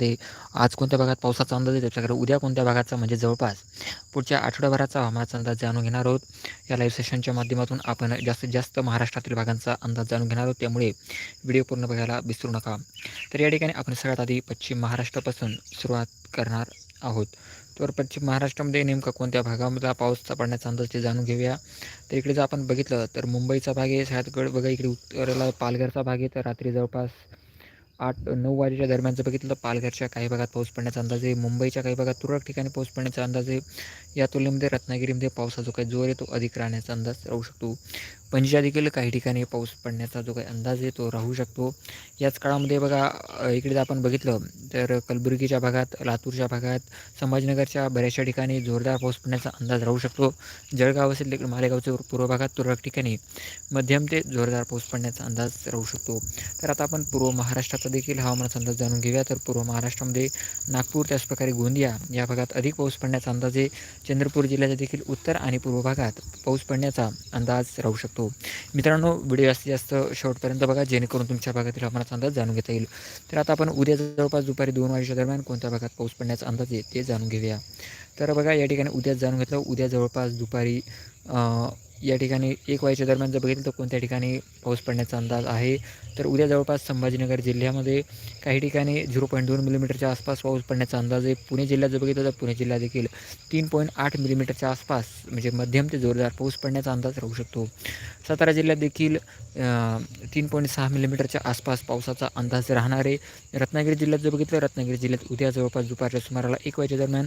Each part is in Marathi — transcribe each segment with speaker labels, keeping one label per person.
Speaker 1: ते आज कोणत्या भागात पावसाचा अंदाज आहे त्याच्याकडे उद्या कोणत्या भागाचा? म्हणजे जवळपास पुढच्या आठवड्याभराचा हवामानाचा अंदाज जाणून घेणार आहोत. या लाईव्ह सेशनच्या माध्यमातून आपण जास्तीत जास्त महाराष्ट्रातील भागांचा अंदाज जाणून घेणार आहोत. त्यामुळे व्हिडिओ पूर्ण बघायला विसरू नका. तर या ठिकाणी आपण सगळ्यात आधी पश्चिम महाराष्ट्रापासून सुरुवात करणार आहोत. तर पश्चिम महाराष्ट्रामध्ये नेमकं कोणत्या भागामध्ये पाऊसचा पडण्याचा अंदाज ते जाणून घेऊया. तर इकडे जर आपण बघितलं तर मुंबईचा भाग आहे सगळ्यात गड बघा इकडे उत्तरेला पालघरचा भाग आहे. तर रात्री जवळपास आठ नऊ वाजेच्या दरम्यानचं बघितलं तर पालघरच्या काही भागात पाऊस पडण्याचा अंदाज आहे. मुंबईच्या काही भागात तुरळक ठिकाणी पाऊस पडण्याचा अंदाज आहे. या तुलनेमध्ये रत्नागिरीमध्ये पावसा जो काही जोर आहे तो अधिक राहण्याचा अंदाज राहू शकतो. पणजीला देखील काही ठिकाणी पाऊस पडण्याचा जो काही अंदाज आहे तो राहू शकतो. याच काळामध्ये बघा इकडे जर आपण बघितलं तर कलबुर्गीच्या भागात लातूरच्या भागात संभाजीनगरच्या बऱ्याचशा ठिकाणी जोरदार पाऊस पडण्याचा अंदाज राहू शकतो. जळगाव असेल तिकडे मालेगावच्या पूर्व भागात तुरळक ठिकाणी मध्यम ते जोरदार पाऊस पडण्याचा अंदाज राहू शकतो. तर आता आपण पूर्व महाराष्ट्राचा देखील हवामानाचा अंदाज जाणून घेऊया. तर पूर्व महाराष्ट्रामध्ये नागपूर त्याचप्रकारे गोंदिया या भागात अधिक पाऊस पडण्याचा अंदाज आहे चंद्रपूर जिल्ह्याच्या देखील उत्तर आणि पूर्व भागात पाऊस पडण्याचा अंदाज राहू शकतो. मित्रांनो व्हिडिओ जास्तीत जास्त शेवटपर्यंत बघा जेणेकरून तुमच्या भागातील हवामानाचा अंदाज जाणून घेता येईल. तर आता आपण उद्या जवळपास दुपारी दोन वाजेच्या दरम्यान कोणत्या भागात पाऊस पडण्याचा अंदाज आहे ते जाणून घेऊया. तर बघा या ठिकाणी उद्या जाणून घेतलं. उद्या जवळपास दुपारी या ठिकाणी एक वायच्या दरम्यान जर बघितलं तर कोणत्या ठिकाणी पाऊस पडण्याचा अंदाज आहे तर उद्या जवळपास संभाजीनगर जिल्ह्यामध्ये काही ठिकाणी झिरो पॉईंट दोन मिलीमीटरच्या आसपास पाऊस पडण्याचा अंदाज आहे. पुणे जिल्ह्यात जर बघितलं तर पुणे जिल्हा देखील तीन पॉईंट आठ मिलीमीटरच्या आसपास म्हणजे मध्यम ते जोरदार पाऊस पडण्याचा अंदाज राहू शकतो. सातारा जिल्ह्यात देखील तीन पॉईंट सहा मिलीमीटरच्या आसपास पावसाचा अंदाज राहणार आहे. रत्नागिरी जिल्ह्यात जर बघितलं रत्नागिरी जिल्ह्यात उद्या जवळपास दुपारच्या सुमाराला एक वाजेच्या दरम्यान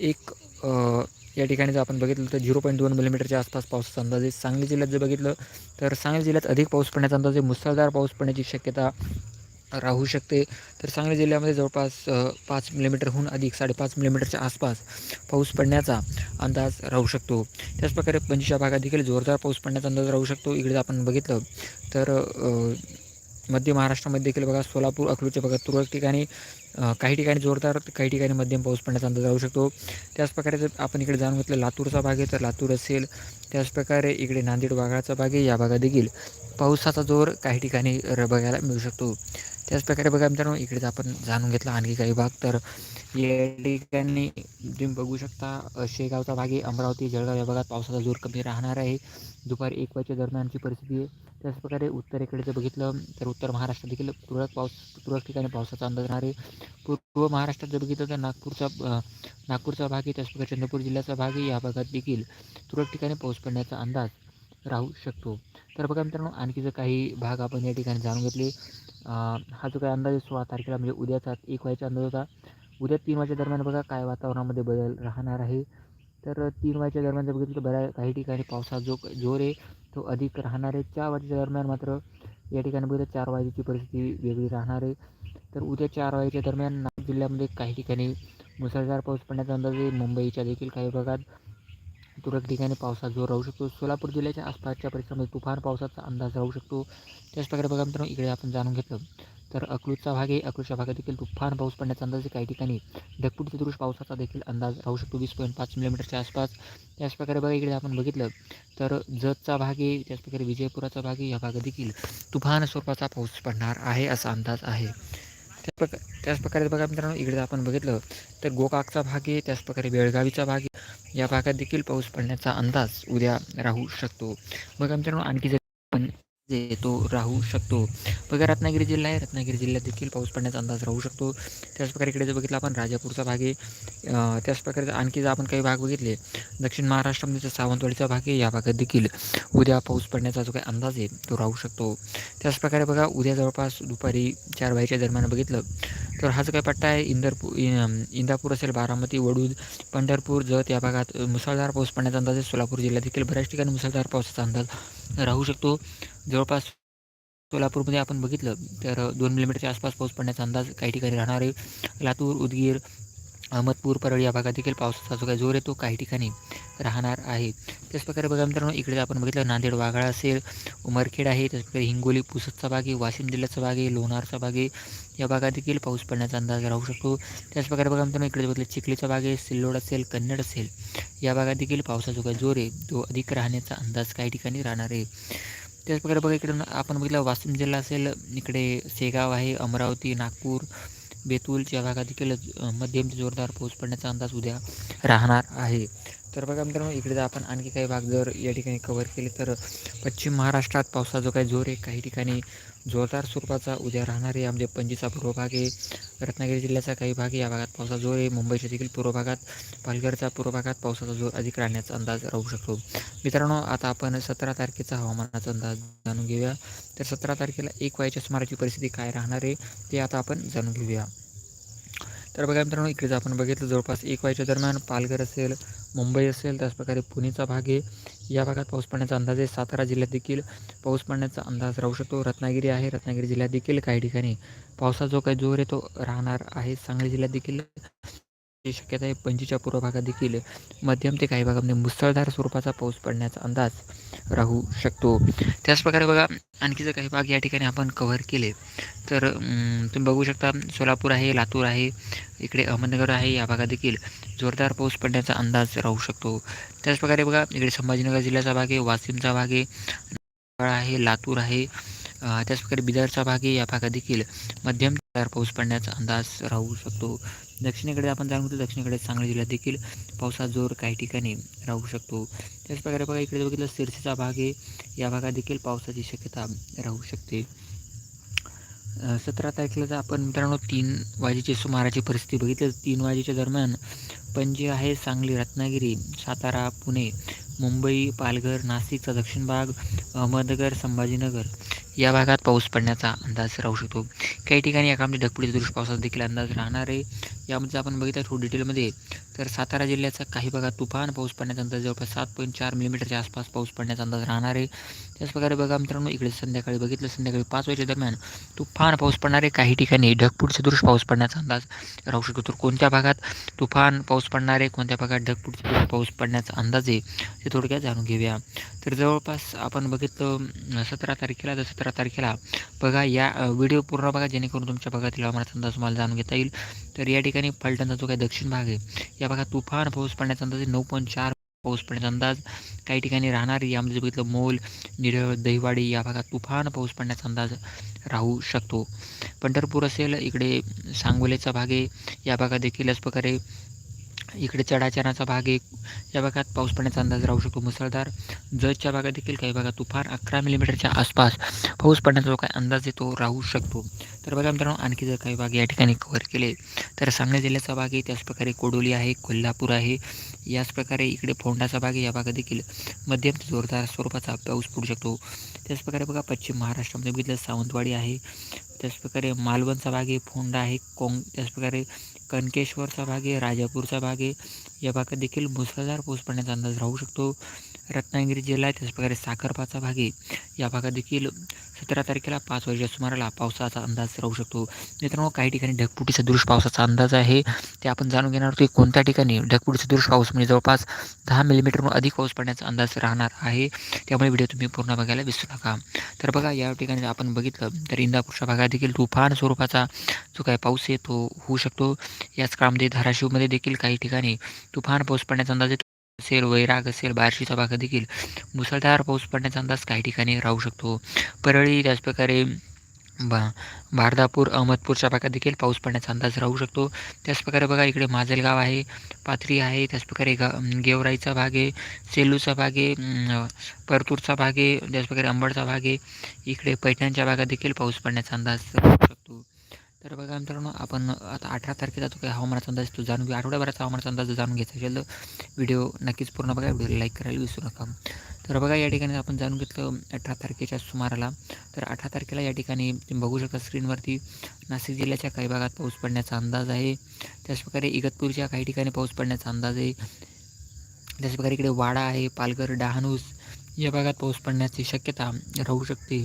Speaker 1: एक या ठिकाणी जर आपण बघितलं तर झिरो पॉईंट दोन मिलीमीटरच्या आसपास पावसाचा अंदाज आहे. सांगली जिल्ह्यात जर बघितलं तर सांगली जिल्ह्यात अधिक पाऊस पडण्याचा अंदाज आहे. मुसळधार पाऊस पडण्याची शक्यता राहू शकते. तर सांगली जिल्ह्यामध्ये जवळपास पाच मिलीमीटरहून अधिक साडेपाच मिलीमीटरच्या आसपास पाऊस पडण्याचा अंदाज राहू शकतो. त्याचप्रकारे पंचवीसच्या भागात देखील जोरदार पाऊस पडण्याचा अंदाज राहू शकतो. इकडे आपण बघितलं तर मध्य महाराष्ट्रामध्ये देखील बघा सोलापूर अकलूच्या भागात तुरळक ठिकाणी काही ठिकाणी जोरदार काही ठिकाणी मध्यम पाऊस पडण्याचा अंदाज राहू शकतो. त्याचप्रकारे जर आपण इकडे जाणून घेतलं लातूरचा भाग आहे तर लातूर असेल त्याचप्रकारे इकडे नांदेड वाघाचा भाग आहे या भागात देखील पावसाचा जोर काही ठिकाणी बघायला मिळू शकतो. त्याचप्रकारे बघा मित्रांनो इकडे आपण जाणून घेतला आणखी काही भाग तर या ठिकाणी तुम्ही बघू शकता शेगावचा भाग आहे अमरावती जळगाव या भागात पावसाचा जोर कमी राहणार आहे. दुपारी एक वाजच्या दरम्यानची परिस्थिती आहे. त्याचप्रकारे उत्तरेकडे जर बघितलं तर उत्तर महाराष्ट्रात देखील तुरळक पाऊस तुरळक ठिकाणी पावसाचा अंदाज राहणार. आहे पूर्व महाराष्ट्रात जर बघितलं तर नागपूरचा नागपूरचा भाग आहे त्याचप्रकारे चंद्रपूर जिल्ह्याचा भाग आहे. या भागात देखील तुरळक ठिकाणी पाऊस पडण्याचा अंदाज राहू शकतो. तर बघा मित्रांनो आणखी जर काही भाग आपण या ठिकाणी जाणून घेतले हा जो काही अंदाज सोळा तारखेला म्हणजे उद्याचा एक व्हायचा अंदाज होता. उद्या तीन वाजच्या दरम्यान बघा काय वातावरणामध्ये बदल राहणार आहे. तर तीन वाजेच्या दरम्यान जर बघितलं तर बऱ्या काही ठिकाणी पावसाचा जो जोर आहे. तो अधिक राहणार आहे. चार वाजेच्या दरम्यान मात्र या ठिकाणी बघितलं चार वाजेची परिस्थिती वेगळी राहणार आहे. तर उद्या चार वाजेच्या दरम्यान नाशिक जिल्ह्यामध्ये काही ठिकाणी मुसळधार पाऊस पडण्याचा अंदाज आहे. मुंबईच्या देखील काही भागात तुरळक ठिकाणी पावसात जोर राहू शकतो. सोलापूर जिल्ह्याच्या आसपासच्या परिसरामध्ये तुफान पावसाचा अंदाज राहू शकतो. त्याचप्रकारे बघा मित्रांनो इकडे आपण जाणून घेतलं तर अकलूजचा भाग आहे. अकलूजच्या भागात देखील तुफान पाऊस पडण्याचा अंदाज आहे. काही ठिकाणी ढगफुटी सदृश पावसाचा देखील अंदाज राहू शकतो. वीस पॉईंट पाच किलोमीटरच्या आसपास. त्याचप्रकारे बघा इकडे आपण बघितलं तर जतचा भाग आहे. त्याचप्रकारे विजयपुराचा भाग आहे. या भागात देखील तुफान स्वरूपाचा पाऊस पडणार आहे असा अंदाज आहे. त्याचप्रकारे त्याचप्रकारे बघा मित्रांनो इकडे आपण बघितलं तर गोकाकचा भाग आहे. त्याचप्रकारे बेळगावीचा भाग आहे. या भागात देखील पाऊस पडण्याचा अंदाज उद्या राहू शकतो. बघा मित्रांनो आणखी जर जे तो राहू शकतो. बघा रत्नागिरी जिल्हा आहे. रत्नागिरी जिल्ह्यात देखील पाऊस पडण्याचा अंदाज राहू शकतो. त्याचप्रकारे इकडे जर बघितलं आपण राजापूरचा भाग आहे. त्याचप्रकारे आणखी जर आपण काही भाग बघितले दक्षिण महाराष्ट्रामध्ये म्हणजे सावंतवाडीचा भाग आहे या भागात देखील उद्या पाऊस पडण्याचा जो काही अंदाज आहे तो राहू शकतो. त्याचप्रकारे बघा उद्या जवळपास दुपारी चार वाजेच्या दरम्यान बघितलं तर हा जो काही पट्टा आहे इंदरपूर इंदापूर असेल बारामती वडूद पंढरपूर जत या भागात मुसळधार पाऊस पडण्याचा अंदाज आहे. सोलापूर जिल्ह्यात देखील बऱ्याच ठिकाणी मुसळधार पावसाचा अंदाज राहू शकतो. जवळपास सोलापूरमध्ये आपण बघितलं तर दोन मिलीमीटरच्या आसपास पाऊस पडण्याचा अंदाज काही ठिकाणी राहणार आहे. लातूर उदगीर अहमदपूर परळी या भागात देखील पावसाचा जो काही जोर येतो काही ठिकाणी राहणार आहे. त्याचप्रकारे बघा मित्रांनो इकडे आपण बघितलं नांदेड वाघाळा असेल उमरखेड आहे त्याचप्रकारे हिंगोली पुसदचा भाग आहे वाशिम जिल्ह्याचा भाग आहे लोणारचा भाग आहे. या भागात देखील पाऊस पडण्याचा अंदाज राहू शकतो. त्याचप्रकारे बघा मित्रांनो इकडे बघितलं चिखलीचा भाग आहे सिल्लोड असेल कन्नड असेल या भागात देखील पावसाचा जो काही जोर आहे तो अधिक राहण्याचा अंदाज काही ठिकाणी राहणार आहे. त्याचप्रकारे बघा इकडे आपण बघितलं वाशिम जिल्हा असेल इकडे शेगाव आहे अमरावती नागपूर बेतूलच्या भागात देखील मध्यम ते जोरदार पाऊस पडण्याचा अंदाज उद्या राहणार आहे. तर बघा मित्रांनो इकडे जर आपण आणखी काही भाग जर या ठिकाणी कव्हर केले तर पश्चिम महाराष्ट्रात पावसाचा जो काही जोर आहे काही ठिकाणी जोरदार स्वरूपाचा उद्या राहणार आहे. पणजीचा पूर्व भाग आहे. रत्नागिरी जिल्ह्याचा काही भाग आहे. या भागात पावसाचा जोर आहे. मुंबईच्या देखील पूर्व भागात पालघरच्या पूर्व भागात पावसाचा जोर अधिक राहण्याचा अंदाज राहू शकतो. मित्रांनो आता आपण सतरा तारखेचा हवामानाचा अंदाज जाणून घेऊया. तर सतरा तारखेला एक वायच्या सुमाराची परिस्थिती काय राहणार आहे ते आता आपण जाणून घेऊया. तर बघा मित्रांनो इकडे जर आपण बघितलं जवळपास एक वायच्या दरम्यान पालघर असेल मुंबई असेल त्याचप्रकारे पुणेचा भाग आहे. या भागात पाऊस पडण्याचा अंदाज आहे. सातारा जिल्ह्यात देखील पाऊस पडण्याचा अंदाज राहू शकतो. रत्नागिरी आहे. रत्नागिरी जिल्ह्यात देखील काही ठिकाणी पावसाचा जो काही जोर आहे तो राहणार आहे. सांगली जिल्ह्यात देखील ची शक्यता आहे. पणजीच्या पूर्व भागात देखील मध्यम ते काही भागामध्ये मुसळधार स्वरूपाचा पाऊस पडण्याचा अंदाज राहू शकतो. त्याचप्रकारे बघा आणखी जर काही भाग या ठिकाणी आपण कव्हर केले तर तुम्ही बघू शकता सोलापूर आहे लातूर आहे इकडे अहमदनगर आहे या भागात देखील जोरदार पाऊस पडण्याचा अंदाज राहू शकतो. त्याचप्रकारे बघा इकडे संभाजीनगर जिल्ह्याचा भाग आहे वाशिमचा भाग आहे आहे लातूर आहे त्याचप्रकारे बिदरचा भाग आहे या भागात देखील मध्यम पाऊस पडण्याचा अंदाज राहू शकतो. दक्षिणेकडे आपण जाणून दक्षिणेकडे सांगली जिल्ह्यात देखील पावसाचा जोर काही ठिकाणी राहू शकतो. त्याचप्रकारे बघा इकडे बघितलं सिरसीचा भाग आहे. या भागात देखील पावसाची शक्यता राहू शकते. सतरा तारखेला जर आपण मित्रांनो तीन वाजेची सुमाराची परिस्थिती बघितली. तर तीन वाजेच्या दरम्यान पणजी आहे सांगली रत्नागिरी सातारा पुणे मुंबई पालघर नाशिकचा दक्षिण भाग अहमदनगर संभाजीनगर. या भागात पाऊस पडण्याचा अंदाज राहू शकतो. काही ठिकाणी एकामध्ये ढगफुटीचा दृष्ट पावसाचा देखील अंदाज राहणार आहे. यामध्ये आपण बघितलं थोडं डिटेलमध्ये तर सातारा जिल्ह्याचा काही भागात तुफान पाऊस पडण्याचा अंदाज जवळपास सात पॉईंट चार मिलीमीटरच्या आसपास पाऊस पडण्याचा अंदाज राहणार आहे. त्याचप्रकारे बघा मित्रांनो इकडे संध्याकाळी बघितलं संध्याकाळी पाच वाजेच्या दरम्यान तुफान पाऊस पडणार आहे. काही ठिकाणी ढगपूट सदृश पाऊस पडण्याचा अंदाज राहू शकतो. तर कोणत्या भागात तुफान पाऊस पडणार आहे? कोणत्या भागात ढगपूट सदृश पाऊस पडण्याचा अंदाज आहे? ते थोडक्यात जाणून घेऊया. तर जवळपास आपण बघितलं सतरा तारखेला तर सतरा तारखेला बघा या व्हिडिओ पूर्ण बघा जेणेकरून तुमच्या भागातील हवामानाचा अंदाज तुम्हाला जाणून घेता येईल. तर या ठिकाणी फलटणचा जो काही दक्षिण भाग आहे या भागात तुफान पाऊस पडण्याचा अंदाज नऊ पॉईंट चार पाऊस पडण्याचा अंदाज. काही ठिकाणी राहणार यामध्ये बघितलं मोल निरळ दहिवाडी या भागात तुफान पाऊस पडण्याचा अंदाज राहू शकतो. पंढरपूर असेल इकडे सांगोलेचा भाग आहे. या भागात देखील याच प्रकारे इकडे चढाचण्याचा भाग आहे या भागात पाऊस पडण्याचा अंदाज राहू शकतो मुसळधार. जतच्या भागात देखील काही भागात तुफान अकरा मिलीमीटरच्या आसपास पाऊस पडण्याचा जो काही अंदाज आहे तो राहू शकतो. तर बघा मित्रांनो आणखी जर काही भाग या ठिकाणी कव्हर केले तर सांगली जिल्ह्याचा भाग आहे त्याचप्रकारे कोडोली आहे कोल्हापूर आहे. याच प्रकारे इकडे फोंडाचा भाग आहे या भागात देखील मध्यम जोरदार स्वरूपाचा पाऊस पडू शकतो. त्याचप्रकारे बघा पश्चिम महाराष्ट्रामध्ये बघितलं सावंतवाडी आहे. त्याचप्रकारे मालवणचा भाग आहे फोंडा आहे कोंग त्याचप्रकारे कणकेश्वरचा भाग आहे राजापूरचा भाग आहे. या भागात देखील मुसळधार पाऊस पडण्याचा अंदाज राहू शकतो. रत्नागिरी जिल्हा आहे त्याचप्रकारे साखरपाचा भाग आहे. या भागात देखील सतरा तारखेला पाच वाजेच्या सुमाराला पावसाचा अंदाज राहू शकतो. मित्रांनो काही ठिकाणी ढगपुटी दृश्य पावसाचा अंदाज आहे. ते आपण जाणून घेणार आहोत की कोणत्या ठिकाणी ढगपुटी सदृश पाऊस म्हणजे जवळपास दहा मिलीमीटरहून अधिक पाऊस पडण्याचा अंदाज राहणार आहे. त्यामुळे व्हिडिओ तुम्ही पूर्ण बघायला विसरू नका. तर बघा या ठिकाणी आपण बघितलं तर इंदापूरच्या भागात देखील तुफान स्वरूपाचा जो काही पाऊस आहे तो होऊ शकतो. याच काळामध्ये धाराशिवमध्ये देखील काही ठिकाणी तुफान पाऊस पडण्याचा अंदाज असेल वैराग असेल बार्शीचा भागात देखील मुसळधार पाऊस पडण्याचा अंदाज काही ठिकाणी राहू शकतो. परळी त्याचप्रकारे बा भारदापूर अहमदपूरच्या भागात देखील पाऊस पडण्याचा अंदाज राहू शकतो. त्याचप्रकारे बघा इकडे माजलगाव आहे पाथरी आहे त्याचप्रकारे गा गेवराईचा भाग आहे सेलूचा भाग आहे परतूरचा भाग आहे त्याचप्रकारे अंबडचा भाग आहे. इकडे पैठणच्या भागात देखील पाऊस पडण्याचा अंदाज राहू शकतो. तर बघा मित्रांनो आपण आता अठरा तारखेचा जो काही हवामानाचा अंदाज तो जाणून घेऊ. आठवड्याभराचा हवामानाचा अंदाज जाणून घ्यायचा असेल तर व्हिडिओ नक्कीच पूर्ण बघा. व्हिडिओ लाईक करायला विसरू नका. तर बघा या ठिकाणी आपण जाणून घेतलं अठरा तारखेच्या सुमाराला. तर अठरा तारखेला या ठिकाणी तुम्ही बघू शकता स्क्रीनवरती नाशिक जिल्ह्याच्या काही भागात पाऊस पडण्याचा अंदाज आहे. त्याचप्रकारे इगतपूरच्या काही ठिकाणी पाऊस पडण्याचा अंदाज आहे. त्याचप्रकारे इकडे वाडा आहे पालघर डहाणूस या भागात पाऊस पडण्याची शक्यता राहू शकते.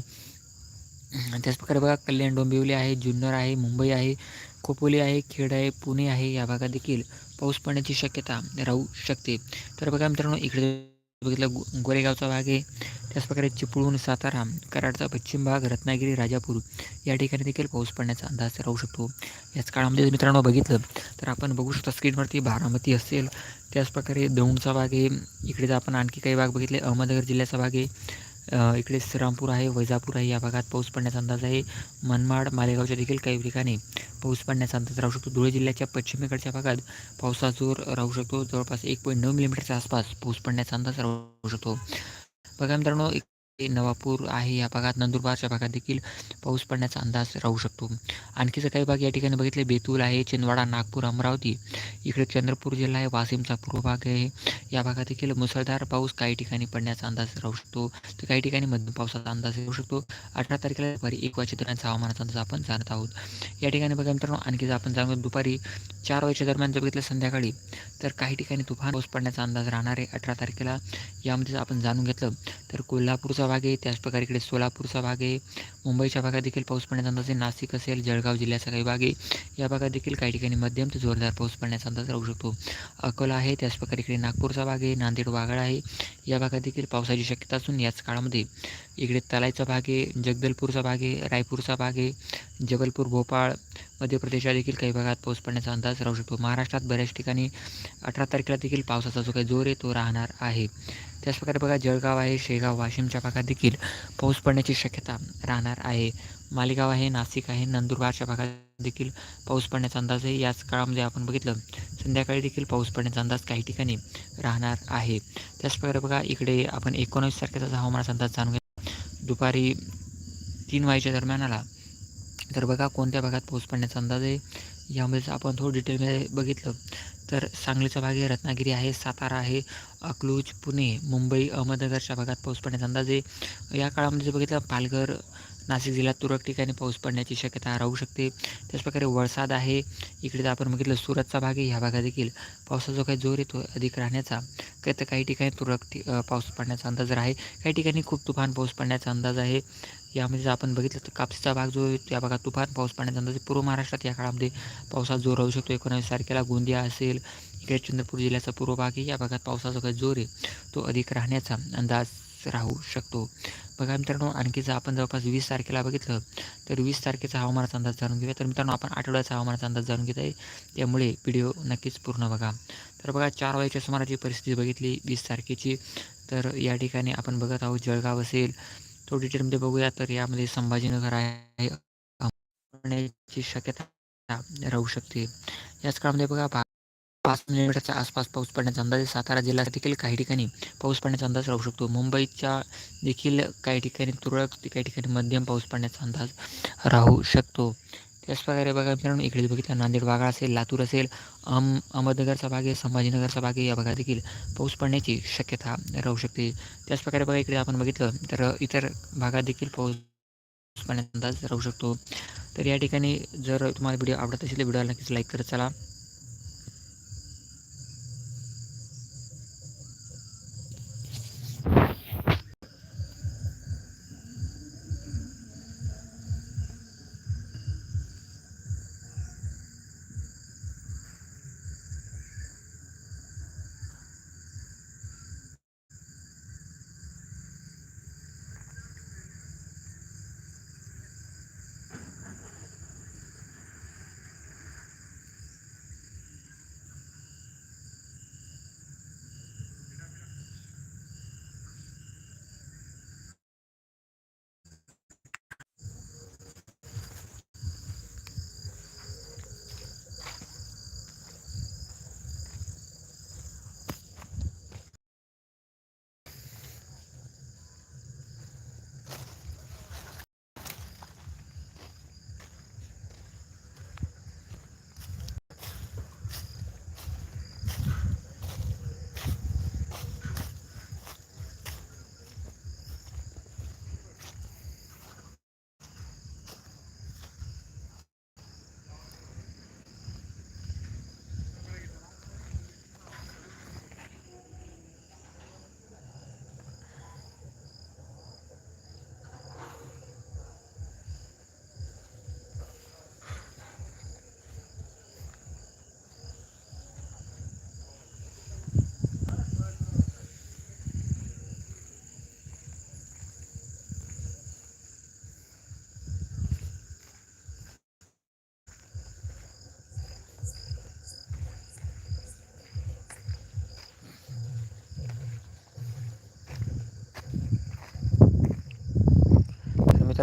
Speaker 1: त्याचप्रकारे बघा कल्याण डोंबिवली आहे जुन्नर आहे मुंबई आहे खोपोली आहे खेड आहे पुणे आहे या भागात देखील पाऊस पडण्याची शक्यता राहू शकते. तर बघा मित्रांनो इकडे बघितलं गो गोरेगावचा भाग आहे. त्याचप्रकारे चिपळूण सातारा कराडचा पश्चिम भाग रत्नागिरी राजापूर या ठिकाणी देखील पाऊस पडण्याचा अंदाज राहू शकतो. याच काळामध्ये जर मित्रांनो बघितलं तर आपण बघू शकतो स्क्रीनवरती बारामती असेल. त्याचप्रकारे दौंडचा भाग आहे. इकडे जर आपण आणखी काही भाग बघितले. अहमदनगर जिल्ह्याचा भाग आहे. इकडे श्रीरामपूर आहे वैजापूर आहे या भागात पाऊस पडण्याचा अंदाज आहे. मनमाड मालेगावच्या देखील काही ठिकाणी पाऊस पडण्याचा अंदाज राहू शकतो. धुळे जिल्ह्याच्या पश्चिमेकडच्या भागात पावसाचा जोर राहू शकतो. जवळपास एक पॉईंट नऊ मिलीमीटरच्या आसपास पाऊस पडण्याचा अंदाज राहू शकतो. बघा मित्रांनो नवापूर आहे या भागात नंदुरबारच्या भागात देखील पाऊस पडण्याचा अंदाज राहू शकतो. आणखीचं काही भाग या ठिकाणी बघितले बेतूल आहे चिंदवाडा नागपूर अमरावती इकडे चंद्रपूर जिल्हा आहे वाशिमचा पूर्व भाग आहे. या भागात देखील मुसळधार पाऊस काही ठिकाणी पडण्याचा अंदाज राहू शकतो. तर काही ठिकाणी मध्यम पावसाचा अंदाज राहू शकतो. अठरा तारखेला दुपारी एक वाजे दरम्यानचा हवामानाचा अंदाज आपण जाणत आहोत. या ठिकाणी बघा मित्रांनो आणखी जर आपण जाणतो दुपारी चार वाजेच्या दरम्यान जर बघितलं संध्याकाळी तर काही ठिकाणी तुफान पाऊस पडण्याचा अंदाज राहणार आहे अठरा तारखेला. यामध्ये जर आपण जाणून घेतलं तर कोल्हापूरचा भाग आहे त्याचप्रकारे इकडे सोलापूरचा भाग आहे. मुंबईच्या भागात देखील पाऊस पडण्याचा अंदाज आहे. नाशिक असेल जळगाव जिल्ह्याचा काही भाग आहे. या भागात देखील काही ठिकाणी मध्यम ते जोरदार पाऊस पडण्याचा अंदाज राहू शकतो. अकोला आहे त्याचप्रकारे इकडे नागपूरचा भाग आहे. नांदेड वागळ आहे. या भागात देखील पावसाची शक्यता असून याच काळामध्ये इकडे तलाईचा भाग आहे जगदलपूरचा भाग आहे रायपूरचा भाग आहे जबलपूर भोपाळ मध्य प्रदेशात देखील काही भागात पाऊस पडण्याचा अंदाज राहू शकतो. महाराष्ट्रात बऱ्याच ठिकाणी अठरा तारखेला देखील पावसाचा जो काही जोर आहे तो राहणार आहे. त्याचप्रकारे बघा जळगाव आहे शेगाव वाशिमच्या भागात देखील पाऊस पडण्याची शक्यता राहणार आहे. मालेगाव आहे नाशिक आहे नंदुरबारच्या भागात देखील पाऊस पडण्याचा अंदाज आहे. याच काळामध्ये आपण बघितलं संध्याकाळी देखील पाऊस पडण्याचा अंदाज काही ठिकाणी राहणार आहे. त्याचप्रकारे बघा इकडे आपण एकोणावीस तारखेचा हवामानाचा अंदाज जाणून घ्या दुपारी तीन वाजेच्या दरम्यान आला. तर बघा कोणत्या भागात पाऊस पडण्याचा अंदाज आहे? यामध्ये आपण थोडं डिटेलमध्ये बघितलं. तर सांगलीचा भाग आहे रत्नागिरी आहे सातारा आहे अकलूज पुणे मुंबई अहमदनगरच्या भागात पाऊस पडण्याचा अंदाज आहे. या काळामध्ये बघितलं पालघर नाशिक जिल्ह्यात तुरळक ठिकाणी पाऊस पडण्याची शक्यता राहू शकते. त्याचप्रकारे वळसाद आहे. इकडे तर आपण बघितलं सुरतचा भाग आहे. ह्या भागात देखील पावसाचा जो काही जोर येतो अधिक राहण्याचा. काही तर काही ठिकाणी तुरळक पाऊस पडण्याचा अंदाज आहे. काही ठिकाणी खूप तुफान पाऊस पडण्याचा अंदाज आहे. यामध्ये जर आपण बघितलं तर कापसीचा भाग जो आहे त्या भागात तुफान पाऊस पडण्याचा अंदाज पूर्व महाराष्ट्रात या काळामध्ये पावसाचा जोर राहू शकतो. एकोणावीस तारखेला गोंदिया असेल इकडे चंद्रपूर जिल्ह्याचा पूर्व भाग आहे. या भागात पावसाचा काही जोर आहे तो अधिक राहण्याचा अंदाज राहू शकतो. बघा मित्रांनो आणखी जर आपण जवळपास वीस तारखेला बघितलं तर वीस तारखेचा हवामानाचा अंदाज जाणून घेऊया. तर मित्रांनो आपण आठवड्याचा हवामानाचा अंदाज जाणून घेत आहे. त्यामुळे व्हिडिओ नक्कीच पूर्ण बघा. तर बघा चार वाजेच्या सुमाराची परिस्थिती बघितली वीस तारखेची. तर या ठिकाणी आपण बघत आहोत जळगाव असेल. तो डिटेलमध्ये बघूया. तर यामध्ये संभाजीनगर आहे. ची शक्यता राहू शकते. याच काळामध्ये बघा पाच मिलीमीटरच्या आसपास पाऊस पडण्याचा अंदाज सातारा जिल्ह्यात देखील काही ठिकाणी पाऊस पडण्याचा अंदाज राहू शकतो. मुंबईच्या देखील काही ठिकाणी तुरळक काही ठिकाणी मध्यम पाऊस पडण्याचा अंदाज राहू शकतो. त्याचप्रकारे बघा मित्रांनो इकडे बघितलं नांदेड वाघा असेल लातूर असेल अहम अहमदनगरचा भाग आहे संभाजीनगरचा भाग आहे या भागात देखील पाऊस पडण्याची शक्यता राहू शकते. त्याचप्रकारे बघा इकडे आपण बघितलं तर इतर भागात देखील पाऊस पडण्याचा अंदाज राहू शकतो. तर या ठिकाणी जर तुम्हाला व्हिडिओ आवडत असेल तर व्हिडिओला नक्कीच लाईक करत चला.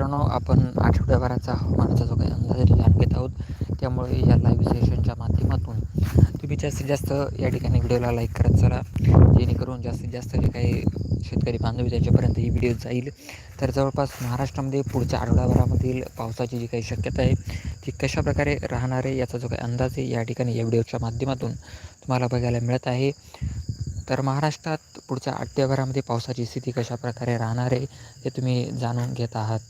Speaker 1: मित्रांनो आपण आठवड्याभराचा हवामानाचा जो काही अंदाज जाणून घेत आहोत. त्यामुळे या लाईव्ह सेशनच्या माध्यमातून तुम्ही जास्तीत जास्त या ठिकाणी व्हिडिओला लाईक करत चला. जेणेकरून जास्तीत जास्त जे काही शेतकरी बांधव त्यांच्यापर्यंत ही व्हिडिओ जाईल. तर जवळपास महाराष्ट्रामध्ये पुढच्या आठवड्याभरामधील पावसाची जी काही शक्यता आहे ती कशाप्रकारे राहणार आहे याचा जो काही अंदाज आहे या ठिकाणी या व्हिडिओच्या माध्यमातून तुम्हाला बघायला मिळत आहे. तर महाराष्ट्रात पुढच्या आठवड्याभरामध्ये पावसाची स्थिती कशाप्रकारे राहणार आहे हे तुम्ही जाणून घेत आहात.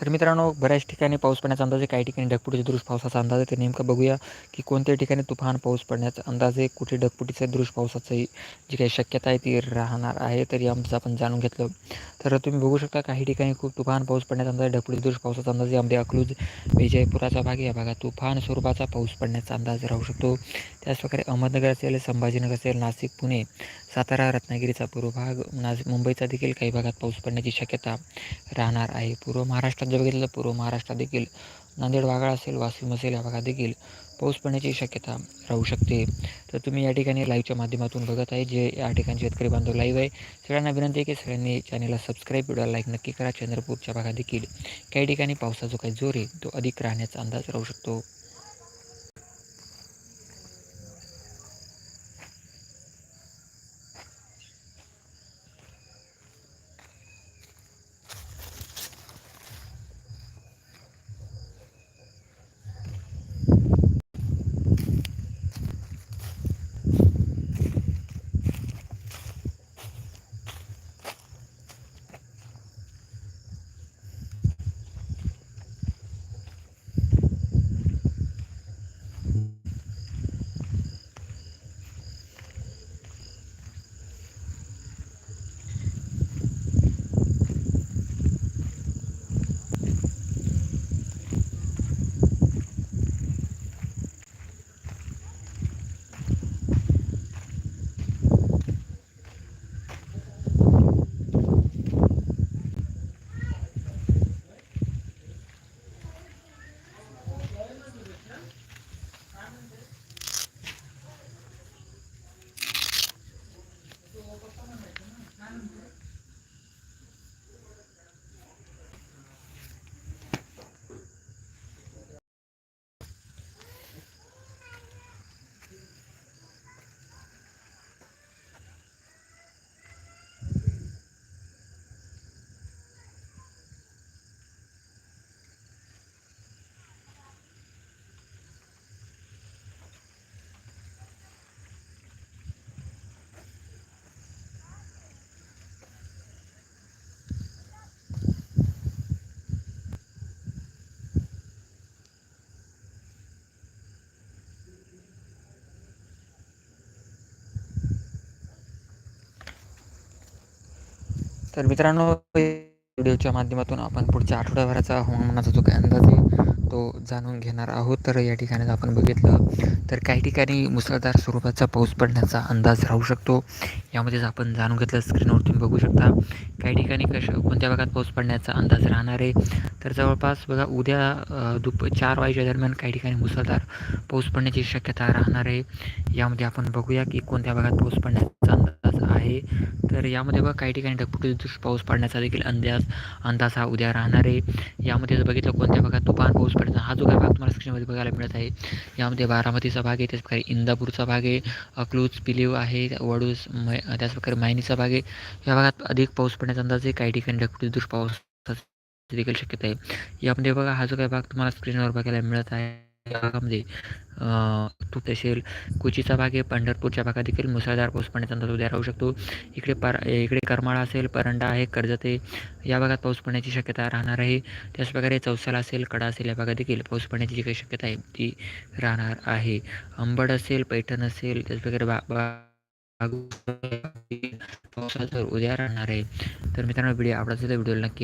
Speaker 1: तर मित्रांनो बऱ्याच ठिकाणी पाऊस पडण्याचा अंदाज आहे. काही ठिकाणी ढगफुटीच्या दृश्य पावसाचा अंदाज आहे. तर नेमकं बघूया की कोणत्या ठिकाणी तुफान पाऊस पडण्याचा अंदाज आहे. कुठे ढगफुटीचा दृश्य पावसाची जी काही शक्यता आहे ती राहणार आहे. तर आमचं आपण जाणून घेतलं. तर तुम्ही बघू शकता काही ठिकाणी खूप तुफान पाऊस पडण्याचा अंदाज ढगफुटी दृश्य पावसाचा अंदाज यामध्ये अकलूज विजयपुराचा भाग या भागात तुफान स्वरूपाचा पाऊस पडण्याचा अंदाज राहू शकतो. त्याचप्रकारे अहमदनगर असेल संभाजीनगर असेल नाशिक पुणे सातारा रत्नागिरीचा पूर्व भाग नाशिक मुंबईचा देखील काही भागात पाऊस पडण्याची शक्यता राहणार आहे. पूर्व महाराष्ट्रात जर बघितलं पूर्व महाराष्ट्रात देखील नांदेड वाघाळ असेल वाशिम असेल या भागात देखील पाऊस पडण्याची शक्यता राहू शकते. तर तुम्ही या ठिकाणी लाईव्हच्या माध्यमातून बघत आहे जे या ठिकाणी शेतकरी बांधव लाईव्ह आहे सगळ्यांना विनंती आहे की सगळ्यांनी चॅनलला सबस्क्राईब व्हिडिओला लाईक नक्की करा. चंद्रपूरच्या भागात देखील काही ठिकाणी पावसाचा जो काही जोर आहे तो अधिक राहण्याचा अंदाज राहू शकतो. तर मित्रांनो व्हिडिओच्या माध्यमातून आपण पुढच्या आठवड्याभराचा हवामानाचा जो काही अंदाज आहे तो जाणून घेणार आहोत. तर या ठिकाणी जर आपण बघितलं तर काही ठिकाणी मुसळधार स्वरूपाचा पाऊस पडण्याचा अंदाज राहू शकतो. यामध्येच आपण जाणून घेतलं स्क्रीनवर तुम्ही बघू शकता काही ठिकाणी कशा कोणत्या भागात पाऊस पडण्याचा अंदाज राहणार आहे. तर जवळपास बघा उद्या दुप चार वाजेच्या दरम्यान काही ठिकाणी मुसळधार पाऊस पडण्याची शक्यता राहणार आहे. यामध्ये आपण बघूया की कोणत्या भागात पाऊस पडण्याचा अंदाज आहे. तर यामध्ये बघा काही ठिकाणी ढगफुटी पाऊस पडण्याचा देखील अंदाज अंदाज हा उद्या राहणार आहे. यामध्ये जर बघितलं कोणत्या भागात तुफान पाऊस पडण्याचा हा जो काही भाग तुम्हाला स्क्रीनमध्ये बघायला मिळत आहे यामध्ये बारामतीचा भाग आहे त्याचप्रकारे इंदापूरचा भाग आहे अकलूज पिलीव आहे वडूस मै त्याचप्रकारे मायनीचा भाग आहे. या भागात अधिक पाऊस पडण्याचा अंदाज आहे. काही ठिकाणी ढगफुटी पाऊस देखील शक्यता आहे. यामध्ये बघा हा जो काही भाग तुम्हाला स्क्रीनवर बघायला मिळत आहे भागामध्ये तूप असेल कुचीचा भाग आहे पंढरपूरच्या भागात देखील मुसळधार पाऊस पडण्याचा अंदाज उद्या राहू शकतो. इकडे पर इकडे करमाळा असेल परंडा आहे कर्जत आहे या भागात पाऊस पडण्याची शक्यता राहणार आहे. त्याचप्रकारे चौसाला असेल कडा असेल या भागात देखील पाऊस पडण्याची जी काही शक्यता आहे ती राहणार आहे. अंबड असेल पैठण असेल त्याचप्रकारे बा पावसाळा उद्या राहणार आहे. तर मित्रांनो व्हिडिओ आवडत असेल तर व्हिडिओला नक्की